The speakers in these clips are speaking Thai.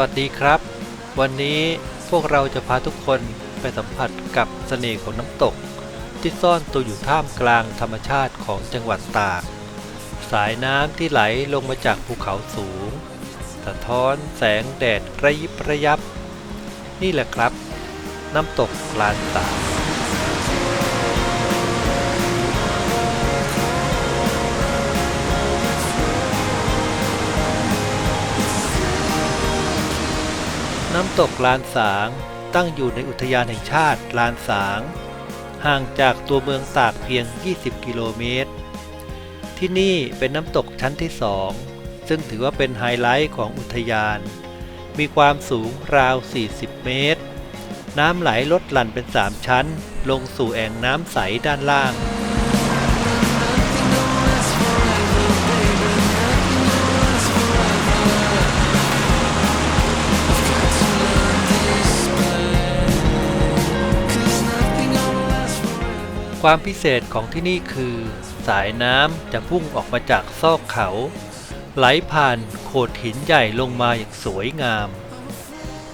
วัสดีครับ วันนี้พวกเราจะพาทุกคนไปสัมผัสกับเสน่ห์ของน้ำตก ที่ซ่อนตัวอยู่ท่ามกลางธรรมชาติของจังหวัดตาก สายน้ำที่ไหลลงมาจากภูเขาสูง สะท้อนแสงแดดระยิบระยับ นี่แหละครับ น้ำตกลานตาก น้ำตกลานสางตั้งอยู่ในอุทยานแห่งชาติลานสาง ห่างจากตัวเมืองตากเพียง 20 กิโลเมตร ที่นี่เป็นน้ำตกชั้นที่สองซึ่งถือว่าเป็นไฮไลท์ของอุทยาน มีความสูงราว 40 เมตร น้ำไหลลดหลั่นเป็น 3 ชั้น ลงสู่แอ่งน้ำใสด้านล่าง ความพิเศษของที่นี่คือ สายน้ำจะพุ่งออกมาจากซอกเขา ไหลผ่านโขดหินใหญ่ลงมาอย่างสวยงาม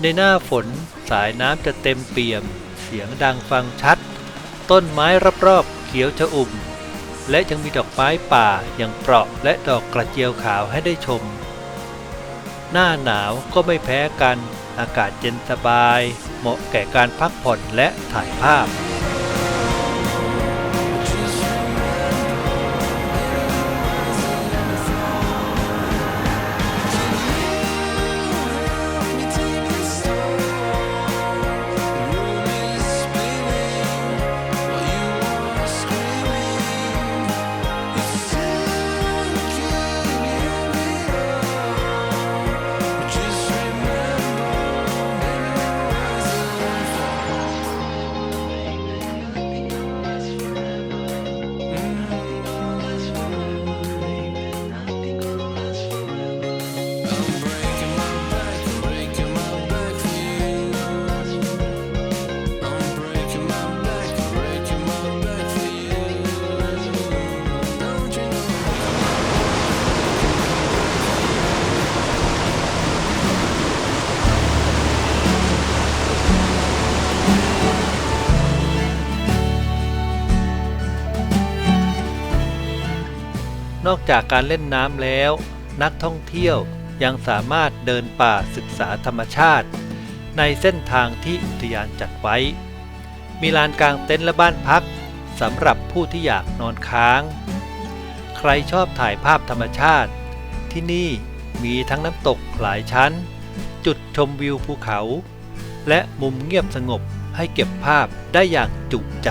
ในหน้าฝนสายน้ำจะเต็มเปี่ยม เสียงดังฟังชัด ต้นไม้รอบๆเขียวชอุ่ม และยังมีดอกไม้ป่าอย่างเปราะและดอกกระเจียวขาวให้ได้ชม หน้าหนาวก็ไม่แพ้กัน อากาศเย็นสบาย เหมาะแก่การพักผ่อนและถ่ายภาพ นอกจากการเล่นน้ำแล้ว นักท่องเที่ยวยังสามารถเดินป่าศึกษาธรรมชาติ ในเส้นทางที่อุทยานจัดไว้ มีลานกลางเต็นท์และบ้านพักสำหรับผู้ที่อยากนอนค้าง ใครชอบถ่ายภาพธรรมชาติ ที่นี่มีทั้งน้ำตกหลายชั้น จุดชมวิวภูเขา และมุมเงียบสงบให้เก็บภาพได้อย่างจุใจ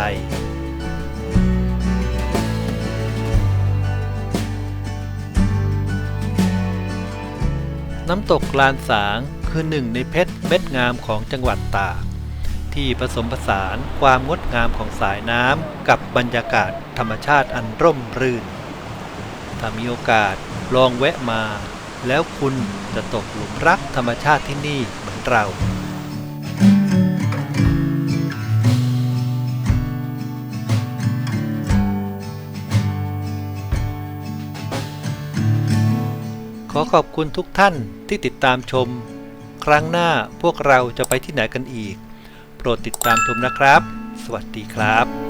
น้ำตกลานสางคือหนึ่งในเพชรเม็ดงามของจังหวัดตาก ที่ผสมผสานความงดงามของสายน้ำกับบรรยากาศธรรมชาติอันร่มรื่น ถ้ามีโอกาสลองแวะมา แล้วคุณจะตกหลุมรักธรรมชาติที่นี่เหมือนเรา อขอบคุณทุกท่านที่ติดตามชม ครั้งหน้าพวกเราจะไปที่ไหนกันอีก โปรดติดตามชมนะครับ สวัสดีครับ